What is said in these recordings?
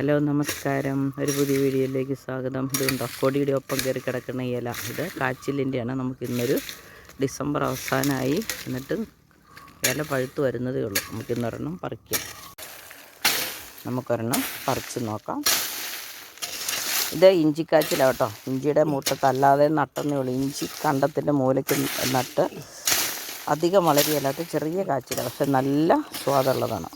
Hello നമസ്കാരം. ഒരു പുതിയ വീഡിയോയിലേക്ക് സ്വാഗതം. ഇതുണ്ടോ? കൊടിയുടെ ഒപ്പം കയറി കിടക്കുന്ന ഇല. ഇത് കാച്ചിലിന്റെയാണ്. നമുക്ക് ഇന്നൊരു ഡിസംബർ അവസാനമായി എന്നിട്ട് ഇല പഴുത്ത് വരുന്നതേ ഉള്ളൂ. നമുക്കിന്നൊരെണ്ണം പറിക്കാം. നമുക്കൊരെണ്ണം പറിച്ച് നോക്കാം. ഇത് ഇഞ്ചിക്കാച്ചിലാണ് കേട്ടോ. ഇഞ്ചിയുടെ മൂട്ടത്തല്ലാതെ നട്ടെന്നേ ഉള്ളൂ. ഇഞ്ചി കണ്ടത്തിന്റെ മൂലയ്ക്ക് നട്ട് അധികം വളരെയല്ലാത്ത ചെറിയ കാച്ചിലാണ് പക്ഷെ നല്ല സ്വാദുള്ളതാണ്.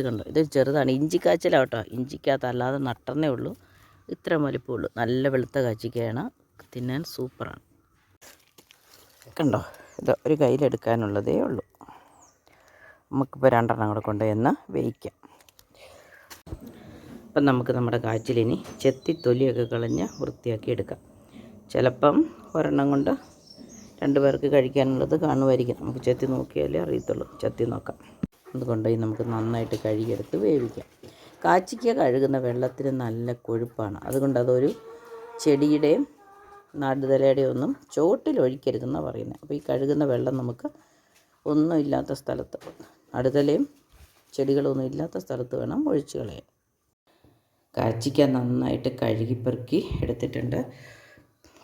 ഇത് കണ്ടോ? ഇത് ചെറുതാണ്. ഇഞ്ചി കാച്ചിലാവട്ടോ ഇഞ്ചിക്കകത്ത് അല്ലാതെ നട്ടെന്നേ ഉള്ളൂ. ഇത്ര വലിപ്പമുള്ളൂ നല്ല വെളുത്ത കാച്ചിക്കയാണ്. തിന്നാൻ സൂപ്പറാണ്. കണ്ടോ? ഇത് ഒരു കയ്യിലെടുക്കാനുള്ളതേ ഉള്ളൂ. നമുക്കിപ്പോൾ രണ്ടെണ്ണം കൂടെ കൊണ്ടുവന്ന് വേവിക്കാം. അപ്പം നമുക്ക് നമ്മുടെ കാച്ചിലിനി ചെത്തി തൊലിയൊക്കെ കളഞ്ഞ് വൃത്തിയാക്കി എടുക്കാം. ചിലപ്പം ഒരെണ്ണം കൊണ്ട് രണ്ട് പേർക്ക് കഴിക്കാനുള്ളത് കാണുമായിരിക്കും. നമുക്ക് ചെത്തി നോക്കിയാലേ അറിയത്തുള്ളൂ. ചെത്തി നോക്കാം. അതുകൊണ്ടുപോയി നമുക്ക് നന്നായിട്ട് കഴുകിയെടുത്ത് വേവിക്കാം. കാച്ചിക്ക കഴുകുന്ന വെള്ളത്തിന് നല്ല കൊഴുപ്പാണ്. അതുകൊണ്ട് അതൊരു ചെടിയുടെയും നടുതലയുടെയും ഒന്നും ചോട്ടിൽ ഒഴിക്കരുതെന്നാണ് പറയുന്നത് അപ്പോൾ ഈ കഴുകുന്ന വെള്ളം നമുക്ക് ഒന്നുമില്ലാത്ത സ്ഥലത്ത് നടുതലയും ചെടികളൊന്നും ഇല്ലാത്ത സ്ഥലത്ത് വേണം ഒഴിച്ചു കളയാൻ. കാച്ചിക്ക നന്നായിട്ട് കഴുകി പെറുക്കി എടുത്തിട്ടുണ്ട്.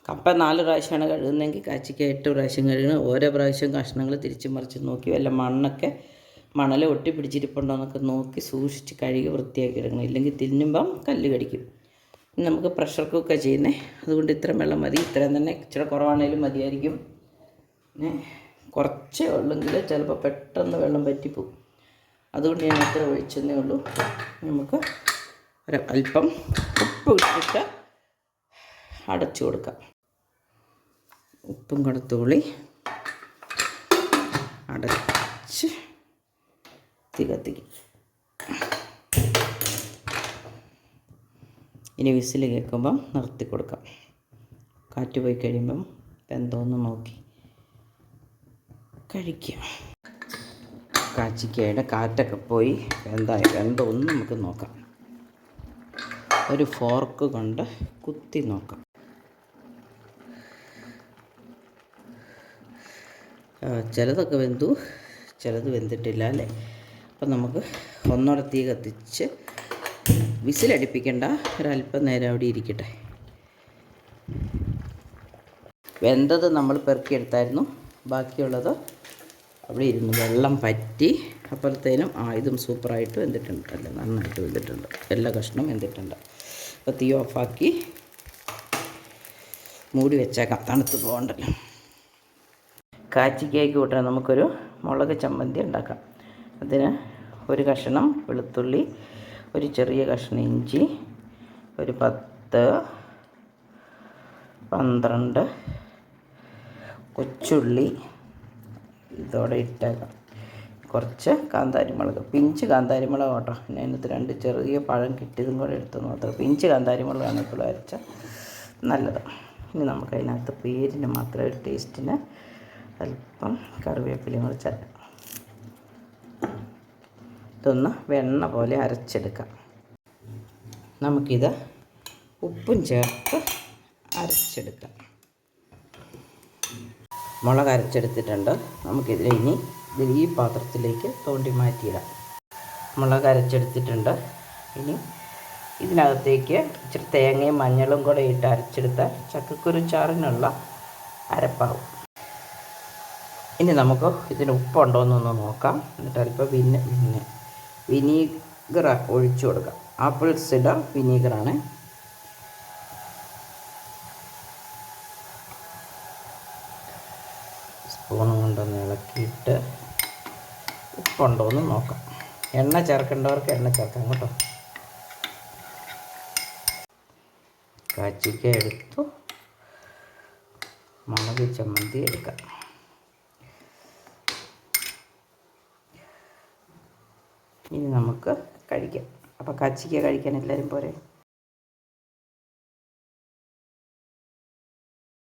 കപ്പ നാല് പ്രാവശ്യമാണ് കഴുകുന്നതെങ്കിൽ കാച്ചിക്ക എട്ട് പ്രാവശ്യം കഴുകണം. ഓരോ പ്രാവശ്യം കഷ്ണങ്ങൾ തിരിച്ചു മറിച്ച് നോക്കി വല്ല മണ്ണൊക്കെ മണൽ ഒട്ടി പിടിച്ചിരിപ്പുണ്ടോ നോക്കി സൂക്ഷിച്ച് കഴുകി വൃത്തിയാക്കി എടുക്കണം. ഇല്ലെങ്കിൽ തിന്നുമ്പം കല്ല് കടിക്കും. നമുക്ക് പ്രഷർ കുക്കാണ് ചെയ്യുന്നത് അതുകൊണ്ട് ഇത്രയും വെള്ളം മതി. ഇത്രയും തന്നെ ഇച്ചിരി കുറവാണേലും മതിയായിരിക്കും. പിന്നെ കുറച്ചേ ഉള്ളെങ്കിൽ ചിലപ്പോൾ പെട്ടെന്ന് വെള്ളം പറ്റിപ്പോവും. അതുകൊണ്ട് ഞാൻ ഇത്ര ഒഴിച്ചെന്നേ ഉള്ളൂ. നമുക്ക് ഒരു അല്പം ഉപ്പ് ഇട്ടിട്ട് അടച്ചു കൊടുക്കാം. ഉപ്പും കടത്തുള്ളി അടച്ച് തീ കത്തിക്കും ഇനി വിസിൽ കേൾക്കുമ്പം നിർത്തി കൊടുക്കാം. കാറ്റ് പോയി കഴിയുമ്പം എന്തോന്ന് നോക്കി. കഴിക്കാം. കാച്ചിക്കയുടെ കാറ്റൊക്കെ പോയി. വെന്തായി വെന്തോന്ന് നമുക്ക് നോക്കാം. ഒരു ഫോർക്ക് കൊണ്ട് കുത്തി നോക്കാം. ചിലതൊക്കെ വെന്തു ചിലത് വെന്തിട്ടില്ല അല്ലേ? അപ്പം നമുക്ക് ഒന്നോടെ തീ കത്തിച്ച് വിസിലടിപ്പിക്കേണ്ട ഒരല്പം നേരം അവിടെ ഇരിക്കട്ടെ. വെന്തത് നമ്മൾ പെറുക്കിയെടുത്തായിരുന്നു ബാക്കിയുള്ളത് അവിടെ ഇരുന്നു. വെള്ളം പറ്റി അപ്പോഴത്തേനും ആ ഇതും സൂപ്പറായിട്ട് വെന്തിട്ടുണ്ട്. അല്ല നന്നായിട്ട് വെന്തിട്ടുണ്ട്. എല്ലാ കഷ്ണവും വെന്തിട്ടുണ്ട്. അപ്പോൾ തീ ഓഫാക്കി മൂടി വെച്ചേക്കാം. തണുത്ത് പോകണ്ടല്ലോ. കാച്ചിക്കേക്ക് കൂട്ടാൻ നമുക്കൊരു മുളക് ചമ്മന്തി ഉണ്ടാക്കാം. അതിന് ഒരു കഷ്ണം വെളുത്തുള്ളി ഒരു ചെറിയ കഷ്ണം ഇഞ്ചി ഒരു പത്ത് പന്ത്രണ്ട് കൊച്ചുള്ളി ഇതോടെ ഇട്ടേക്കാം. കുറച്ച് കാന്താരിമുളക് പിഞ്ച് കാന്താരിമുളക് കേട്ടോ അതിനകത്ത് രണ്ട് ചെറിയ പഴം കിട്ടിയതും കൂടെ എടുത്തു മാത്രം. പിഞ്ച് കാന്താരിമുളകാണ് ഇപ്പോൾ അരച്ച നല്ലത്. ഇനി നമുക്ക് അതിനകത്ത് പേരിന് മാത്രം ഒരു ടേസ്റ്റിന് അല്പം കറിവേപ്പിലയും കൂടെ ചേർക്കാം. ഇതൊന്ന് വെണ്ണ പോലെ അരച്ചെടുക്കാം. നമുക്കിത് ഉപ്പും ചേർത്ത് അരച്ചെടുക്കാം. മുളക് അരച്ചെടുത്തിട്ടുണ്ട്. നമുക്കിതിൽ ഇനി ഈ പാത്രത്തിലേക്ക് തോണ്ടി മാറ്റിയിടാം. മുളക് അരച്ചെടുത്തിട്ടുണ്ട്. ഇനി ഇതിനകത്തേക്ക് ഇച്ചിരി തേങ്ങയും മഞ്ഞളും കൂടെ ഇട്ട് അരച്ചെടുത്താൽ ചക്കക്കുരു ചാറിനുള്ള അരപ്പാവും. ഇനി നമുക്ക് ഇതിന് ഉപ്പുണ്ടോ എന്നൊന്ന് നോക്കാം. എന്നിട്ട് പിന്നെ പിന്നെ. വിനീഗർ ഒഴിച്ചു കൊടുക്കുക. Apple cider വിനീഗറാണ്. സ്പൂൺ കൊണ്ടൊന്ന് ഇളക്കിയിട്ട് ഉപ്പുണ്ടോന്ന് നോക്കാം. എണ്ണ ചേർക്കേണ്ടവർക്ക് എണ്ണ ചേർക്കാം കേട്ടോ. കാച്ചിക്ക എടുത്തു. മുളക് ചമ്മന്തി എടുക്കാം. ഇനി നമുക്ക് കഴിക്കാം. അപ്പോൾ കച്ചിക്ക കഴിക്കാൻ എല്ലാവരും പോരെ?